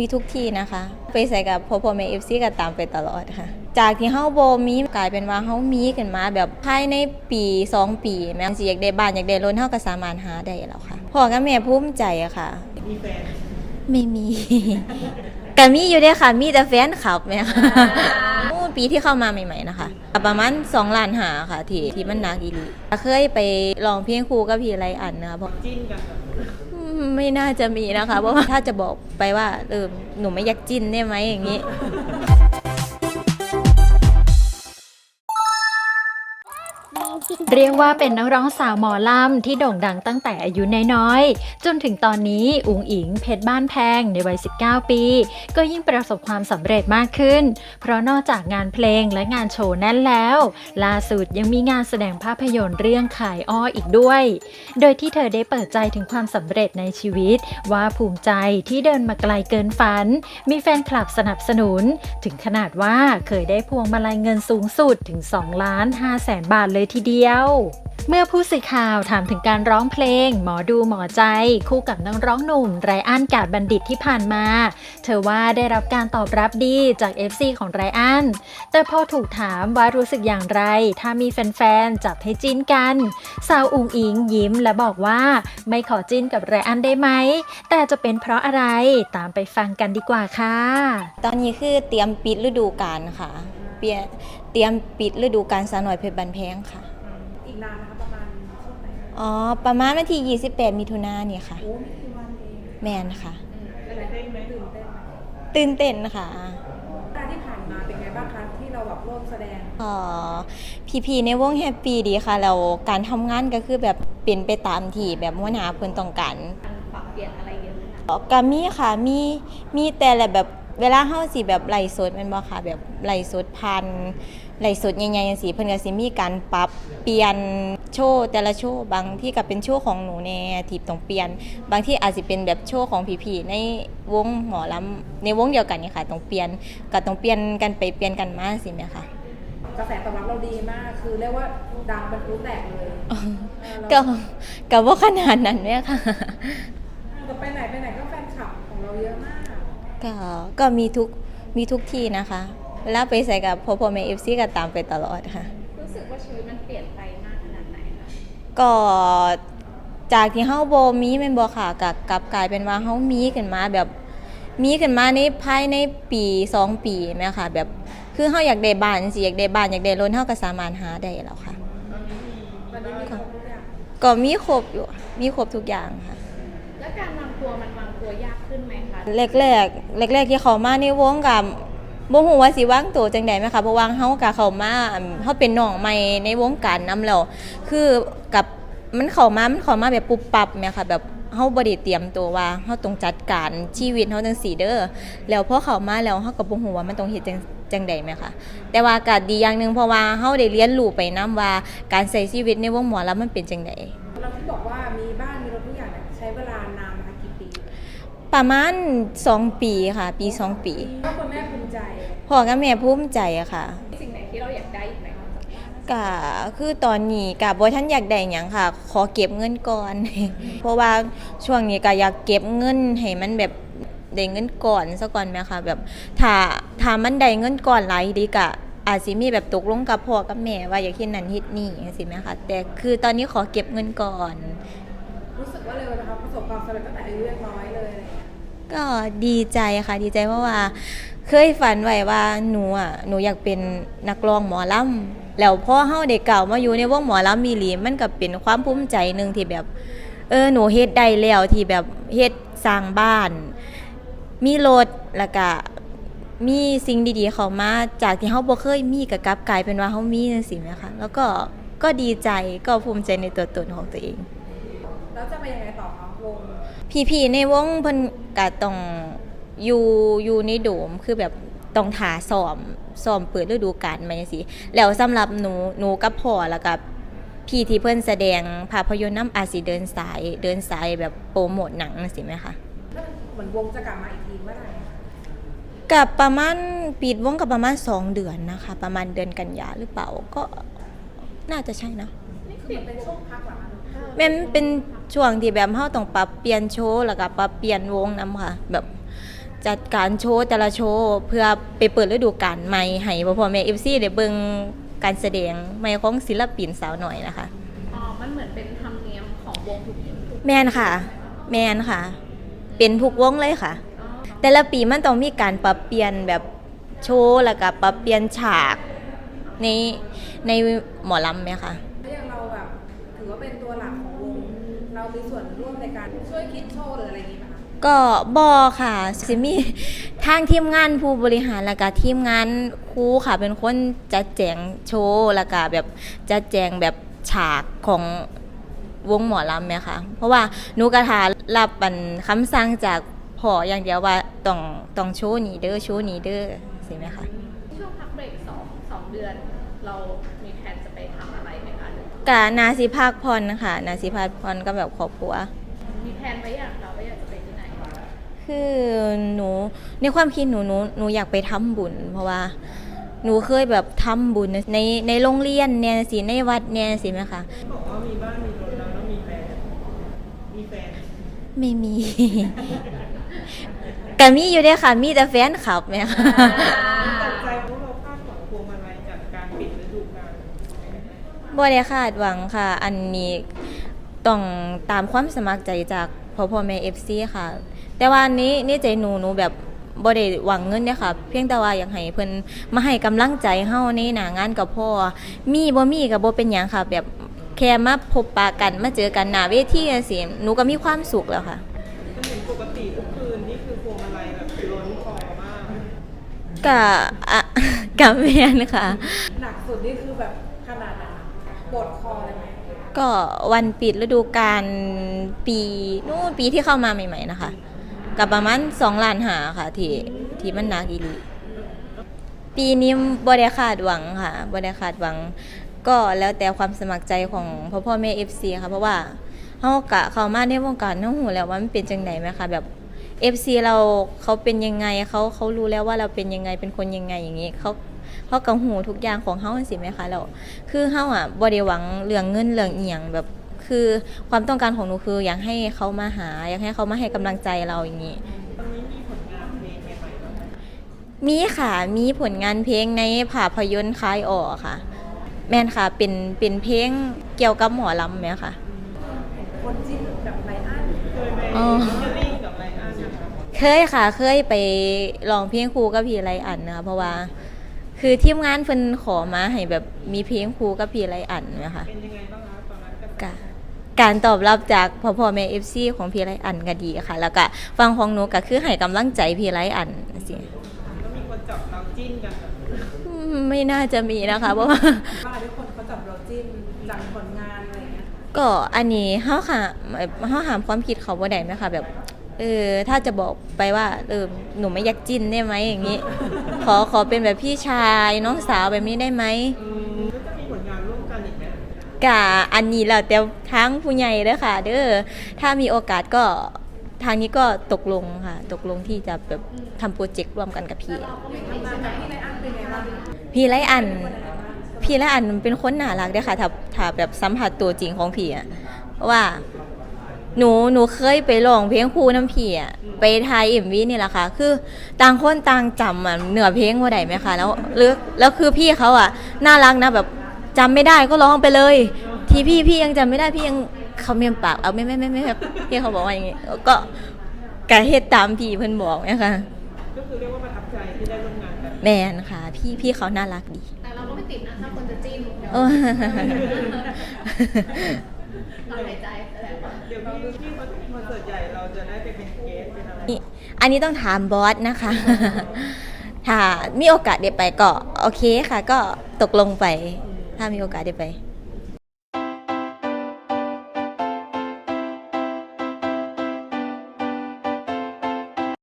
มีทุกที่นะคะ ไปใส่กับพ่อพ่อแม่เอฟซีก็ตามไปตลอดค่ะ จากที่เฮาบ่มีกลายเป็นว่าเฮามีกันมาแบบภายในปีสองปีแม่สิอยากได้บ้านอยากได้รถเฮาก็สามารถหาได้แล้วค่ะพ่อกับแม่ภูมิใจอะค่ะ มีแฟนไม่มี ก็มีอยู่เด้อค่ะ มีแต่แฟนคลับแม่ค่ะโอ้ปีที่เข้ามาใหม่ ๆนะคะ ประมาณ2ล้านหาค่ะ ที่ที่มันหนักอีหลีเคยไปลองเพลงครูกับพี่ไรอันนะคะเพราะ จิ้นกันแบบอืม ไม่น่าจะมีนะคะ เพราะว่าถ้าจะบอกไปว่าเออหนูไม่อยากจิ้นได้ไหมอย่างนี้ เรียกว่าเป็นนักร้องสาวหมอลำที่โด่งดังตั้งแต่อายุน้อยๆ จนถึงตอนนี้อุ๋งอิงเพชรบ้านแพงในวัย 19 ปี ก็ยิ่งประสบความสำเร็จมากขึ้น เพราะนอกจากงานเพลงและงานโชว์แน่นแล้ว ล่าสุดยังมีงานแสดงภาพยนตร์เรื่องขายอ้ออีกด้วย โดยที่เธอได้เปิดใจถึงความสำเร็จในชีวิต ว่าภูมิใจที่เดินมาไกลเกินฝัน มีแฟนคลับสนับสนุน ถึงขนาดว่าเคยได้พวงมาลัยเงินสูงสุดถึง 2 ล้าน5แสนบาทเลยทีเดียว เมื่อผู้สื่อข่าวถามถึงการร้องเพลง หมอดูหมอใจคู่กับนักร้องหนุ่มไรอันกาดบัณฑิตที่ผ่านมา เธอว่าได้รับการตอบรับดีจาก FC ของไรอัน แต่พอถูกถามว่ารู้สึกอย่างไร ถ้ามีแฟนๆ จับให้จิ้นกัน สาวอุงอิงยิ้มและบอกว่าไม่ขอจิ้นกับไรอันได้ไหม แต่จะเป็นเพราะอะไรตามไปฟังกันดีกว่าค่ะ ตอนนี้คือเตรียมปิดฤดูกาลค่ะเปียเตรียมปิดฤดูกาลสาหน่อยเพชรบันแพงค่ะ นานนะคะประมาณช่วงไหนอ๋อ ประมาณวันที่ 28 มิถุนายนนี่ค่ะ โอ้ไม่กี่วันเองแมนค่ะตื่นเต้นไหมตื่นเต้นไหมตื่นเต้นค่ะการที่ผ่านมาเป็นไงบ้างคะที่เราแบบร่วมแสดง เอ่อพี่ๆในวงแฮปปี้ดีค่ะ แล้วการทำงานก็คือแบบเป็นไปตามที่แบบหัวหน้าเพิ่นต้องการปรับเปลี่ยนอะไรเยอะไหมคะก็มีค่ะ มีมีแต่ละแบบ เวลาเฮาสิแบบไล่สดแม่นบ่ค่ะแบบไล่สดพันไล่สดใหญ่ๆจังซี่เพิ่นก็สิมีการปรับเปลี่ยนโชว์แต่ละโชว์บางที่ก็เป็นโชว์ของหนูแน่ที่ต้องเปลี่ยน บางที่อาจสิเป็นแบบโชว์ของพี่ๆในวงหมอลำในวงเดียวกันนี่ค่ะต้องเปลี่ยนก็ต้องเปลี่ยนกันไปเปลี่ยนกันมาสิแม่ค่ะกระแสตอบรับเราดีมาก คือเรียกว่าดังบรรลุแตกเลยเออก็เราก็บ่ขนาดนั้นแม่ค่ะ ก็ก็มีทุกมีทุกที่นะคะเวลาไปใส่กับพ่อพ่อแม่ FC ก็ตามไปตลอดค่ะ รู้สึกว่าชีวิตมันเปลี่ยนไปมากขนาดไหนคะก็จากที่เฮาบ่มีแม่นบ่ค่ะกับกลับกลายเป็นว่าเฮามีขึ้นมาแบบมีขึ้นมาในภายในปีสองปีแม่ค่ะแบบคือเฮาอยากได้บ้านสิอยากได้บ้านอยากได้รถเฮาก็สามารถหาได้แล้วค่ะวันนี้มีครบทุกอย่างก็มีครบอยู่มีครบทุกอย่างค่ะ แล้วการวางตัวมันวาง ตัวยากขึ้นไหมคะแรกๆแรกๆที่เขามาในวงกับบ่ฮู้ว่าสิวางตัวจังใดไหมคะเพราะว่าเฮากับเขามาเฮาเป็นน้องใหม่ในวงการนำแล้วคือกับมันเข้ามามันเข้ามาแบบปุบปับแม่ค่ะแบบเฮาบ่ได้เตรียมตัวว่าเฮาต้องจัดการชีวิตเฮาจังซี่เด้อแล้วพอเข้ามาแล้วเฮาก็บ่ฮู้ว่ามันต้องเฮ็ดจังจังใดแม่ค่ะ แต่ว่าก็ดีอย่างหนึงเพราะว่าเฮาได้เรียนรู้ไปนํว่าการใช้ชีวิตในวงหมอลำมันเป็นจังใด ประมาณสองปีค่ะ ปีสองปีก็คุณแม่ภูมิใจพ่อกับแม่ภูมิใจอะค่ะ สิ่งไหนที่เราอยากได้อีกไหมคะกะคือตอนนี้กะบ่ท่านอยากได้หยังค่ะ ขอเก็บเงินก่อน เพราะว่าช่วงนี้ก็อยากเก็บเงินให้มันแบบได้เงินก่อนซะก่อนแม่ค่ะ แบบถ้าถ้ามันได้เงินก่อนหลายดีกะ อาจสิมีแบบตกลงกับพ่อกับแม่ว่าอยากเฮ็ดนั่นเฮ็ดนี่จังซี่แม่ค่ะ แต่คือตอนนี้ขอเก็บเงินก่อน รู้สึกว่าเร็วนะคะประสบความสำเร็จตั้งแต่อายุยังน้อยเลย ก็ดีใจค่ะ ดีใจเพราะว่า เคยฝันไว้ว่าหนูอะหนูอยากเป็นนักร้องหมอลำแล้วพ่อเฮาได้เก่ามาอยู่ในวงหมอลำมีหลีมันก็เป็นความภูมิใจหนึ่งที่แบบเออหนูเฮ็ดได้แล้วที่แบบเฮ็ดสร้างบ้าน มีรถแล้วก็มีสิ่งดีๆ เข้ามาจากที่เฮาบ่เคยมีก็กลับกลายเป็นว่าเฮามีจังซี่แหมคะแล้วก็ก็ดีใจก็ภูมิใจในตัวตนของตัวเอง แล้วจะไปยังไงต่อคะ วง พี่ๆในวงเพิ่นก็ต้องอยู่อยู่ในโดมคือแบบต้องถาซ้อมซ้อมเปิดฤดูกาลมาจังซี่แล้วสำหรับหนูหนูกับพ่อแล้วก็พี่ที่เพิ่นแสดงภาพยนตร์น้ำอาจสิเดินสายเดินสายแบบโปรโมทหนังจังซี่ไหมคะแล้วเหมือนวงจะกลับมาอีกทีเมื่อไหร่คะกับประมาณปิดวงกับประมาณ 2 เดือนนะคะ ประมาณเดือนกันยาหรือเปล่าก็น่าจะใช่นะคือมันเป็นช่วงพักเหรอคะ แม่นเป็นช่วงที่แบบเฮาต้องปรับเปลี่ยนโชว์แล้วก็ปรับเปลี่ยนวงนํค่ะ แบบจัดการโชว์แต่ละโชว์เพื่อไปเปิดฤดูกาลใหม่ให้พ่อพ่อแม่ FC ได้เบิ่งการแสดงใหม่ของศิลปินสาวหน่อยนะคะ อ๋อ มันเหมือนเป็นธรรมเนียมของวงทุกทุกแมนค่ะ แมนค่ะ เป็นทุกวงเลยค่ะอ๋อแต่ละปีมันต้องมีการปรับเปลี่ยนแบบโชว์แล้วก็ปรับเปลี่ยนฉากในในหมอลำไหมคะ แล้วอย่างเราแบบถือว่าเป็นตัวหลักของวง เรามีส่วนร่วมในการช่วยคิดโชว์หรืออะไรอย่างนี้ไหมคะก็บอค่ะสิมีทางทีมงานผู้บริหารแล้วก็ทีมงานครูค่ะ เป็นคนจัดแจงโชว์แล้วก็แบบจัดแจงแบบฉากของวงหมอลำไหมคะเพราะว่าหนูกระทารับบันคำสั่งจากพออย่างเดียวว่าต้องต้องโชว์นี้เด้อโชว์นี้เด้อสิไหมคะ ช่วงพักเบรกสองสองเดือน เรา กะนาสิภาคพรนะคะนาสิภาคพรก็แบบครอบครัว มีแผนไว้อยากเราว่าอยากจะไปที่ไหนคือหนูในความคิดหนูหนูหนูอยากไปทำบุญ เพราะว่า หนูเคยแบบทำบุญในในโรงเรียนเนี่ยสิในวัดเนี่ยสิไหมคะบอกว่ามีบ้านมีรถแล้วแล้วมีแฟนมีแฟนไม่มีก็มีอยู่เด้อค่ะ มีแต่แฟนคลับไหมคะ บ่ได้คาดหวังค่ะ อันนี้ต้องตามความสมัครใจจากพ่อพ่อแม่ FC ค่ะ แต่ว่านี้นี่ใจหนูหนูแบบบ่ได้หวังเงินเนี่ยค่ะ เพียงแต่ว่าอยากให้เพิ่นมาให้กำลังใจเฮาในหน้างานกับพ่อ มีบ่มีก็บ่เป็นหยังค่ะ แบบแค่มาพบปะกันมาเจอกันหน้าเวทีจังซี่หนูก็มีความสุขแล้วค่ะก็เห็นปกติทุกคืนนี่คือพวงมาลัยแบบล้นคอมาก กะอะ กะแม่นค่ะ หนักสุดนี่คือแบบขนาดไหน ปวดคอเลยไหมก็วันปิดฤดูกาลปีนู่นปีที่เข้ามาใหม่ ๆ นะคะกับประมาณสองล้านหาค่ะ ที่ที่มันหนักอีหลีปีนี้บ่ได้คาดหวังค่ะบ่ได้คาดหวัง ก็แล้วแต่ความสมัครใจของพ่อพ่อแม่ FC ค่ะ เพราะว่าเฮากะเขามาในวงการเฮาหูแล้วว่ามันเป็นจังไดไหมคะแบบ FC เราเขาเป็นยังไงเขาเขารู้แล้วว่าเราเป็นยังไงเป็นคนยังไงอย่างนี้เขา เขากังหูทุกอย่างของเฮาสิไหมคะแล้วคือเฮาอะบ่ได้หวังเรื่องเงินเรื่องอีหยังแบบคือความต้องการของหนูคืออยากให้เขามาหา อยากให้เขามาให้กำลังใจเราอย่างนี้ตอนนี้มีผลงานเพลงใหม่ๆบ้างไหมมีค่ะมีผลงานเพลงในภาพยนตร์คลายออกค่ะ แม่นค่ะเป็นเป็นเพลงเกี่ยวกับหมอลำไหมค่ะคนจิ้นแบบไรอันเคยไปอ๋อเจอริ่งกับไลอ้อนนะคะเคยค่ะเคยไปร้องเพลงครูกับพี่ไรอันนะคะเพราะว่า คือทีมงานเพิ่นขอมาให้แบบมีเพลงครูกับพี่ไรอันนะคะเป็นยังไงบ้างคะตอนนั้นกระแสกะการตอบรับจากพ่อพ่อแม่เอฟซีของพี่ไรอันก็ดีค่ะ แล้วก็ฟังของหนูก็คือให้กำลังใจพี่ไรอันสิก็มีคนจับเราจิ้นกันแบบอืมไม่น่าจะมีนะคะเพราะว่าว่าทุกคนเขาจับเราจิ้นจากผลงานอะไรอย่างเงี้ยก็อันนี้เฮาค่ะเฮาหามความคิดเขาบ่ได้ไหมคะแบบ เออถ้าจะบอกไปว่าเออหนูไม่อยากจิ้นได้ไหมอย่างนี้ ขอขอเป็นแบบพี่ชายน้องสาวแบบนี้ได้ไหมอืมก็จะมีผลงานร่วมกันอีกไหมกะอันนี้แล้วแต่ทั้งผู้ใหญ่เด้อค่ะ เด้อถ้ามีโอกาสก็ทางนี้ก็ตกลงค่ะ ตกลงที่จะแบบทำโปรเจกต์ร่วมกันกับพี่ทำงานกับพี่ไรอันเป็นไงบ้างพี่ไรอัน พี่ไรอันเป็นคนน่ารักเด้อค่ะถ้าถ้าแบบสัมผัสตัวจริงของพี่อะเพราะว่า หนูหนูเคยไปร้องเพลงครูน้ำพี่อะไปทายเอ็มวีนี่แหละค่ะ คือต่างคนต่างจำอะเหนือเพลงว่าใดไหมคะแล้วหรือแล้วคือพี่เขาอะน่ารักนะแบบจำไม่ได้ก็ร้องไปเลย ทีพี่พี่ยังจำไม่ได้พี่ยังเขาเมียมปากเอาไม่ไม่ไม่ไม่ไม่พี่เขาบอกว่าอย่างงี้ก็กะเฮ็ดตามพี่เพิ่นบอกนะคะก็คือเรียกว่าประทับใจที่ได้ร่วมงานกันแมนค่ะ พี่พี่เขาน่ารักดี แต่เราก็ไม่ติดนะถ้าคนจะจิ้นเดี๋ยวโอ้ถอนหายใจ แสดงว่าเดี๋ยวพี่คอนเสิร์ตใหญ่เราจะได้ไปเป็นเกสเป็นอะไรนี่อันนี้ต้องถามบอสนะคะ ถ้ามีโอกาสได้ไปก็โอเคค่ะ ก็ตกลงไป ถ้ามีโอกาสได้ไป